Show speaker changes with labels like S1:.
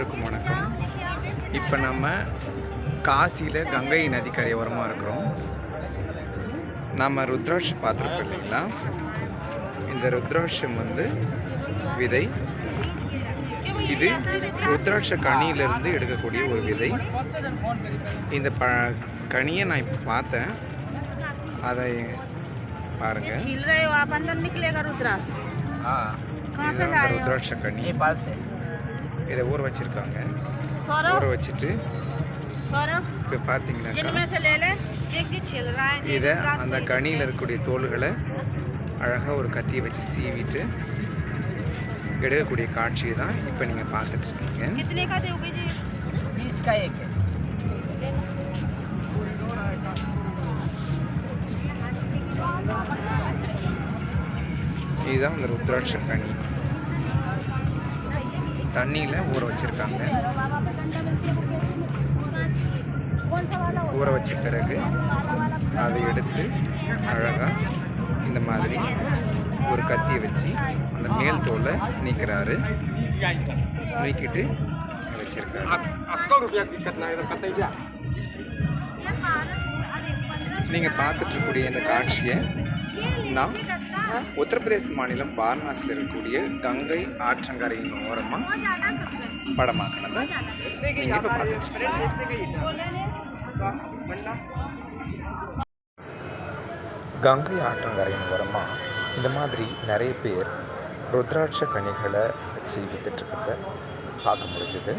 S1: அனைவருக்கும் வணக்கம். இப்போ நம்ம காசியில் கங்கை நதி கரையோரமாக இருக்கிறோம். நம்ம ருத்ராட்சம் பார்த்துருக்கோம் இல்லைங்களா? இந்த ருத்ராட்சம் வந்து விதை. இது ருத்ராட்ச கனியிலிருந்து எடுக்கக்கூடிய ஒரு விதை. இந்த ப கனியை நான் இப்போ பார்த்தேன். அதை
S2: பாருங்க.
S1: ருத்ராட்ச கனி. இதை ஊற வச்சிருக்காங்க. ஊற வச்சுட்டு இப்போ
S2: பார்த்தீங்கன்னா
S1: இதை அந்த கனியில் இருக்கக்கூடிய தோள்களை அழகாக ஒரு கத்தியை வச்சு சீவிட்டு எடுக்கக்கூடிய காட்சியை தான் இப்போ நீங்கள்
S3: பார்த்துட்டு இருக்கீங்க.
S1: இதுதான் அந்த ருத்ராட்ச கனி. தண்ணியில் ஊற வச்சுருக்காங்க. ஊற வச்ச பிறகு அதை எடுத்து அழகாக இந்த மாதிரி ஒரு கத்தியை வச்சு அந்த மேல் தோலை நீக்கிறாரு. நீக்கிட்டு வச்சிருக்காரு. நீங்கள் பார்த்துட்ருக்கக்கூடிய இந்த காட்சியை நான் உத்தரப்பிரதேச மாநிலம் வாரணாசியில் இருக்கக்கூடிய கங்கை ஆற்றங்கரையின் ஓரமாக படமாக்கினதை. நீங்கள் இப்போ பார்த்துட்டு கங்கை ஆற்றங்கரையின் ஓரமாக இந்த மாதிரி நிறைய பேர் ருத்ராட்ச கனிகளை வச்சு வித்துட்ருக்கிறத பார்க்க முடிஞ்சது.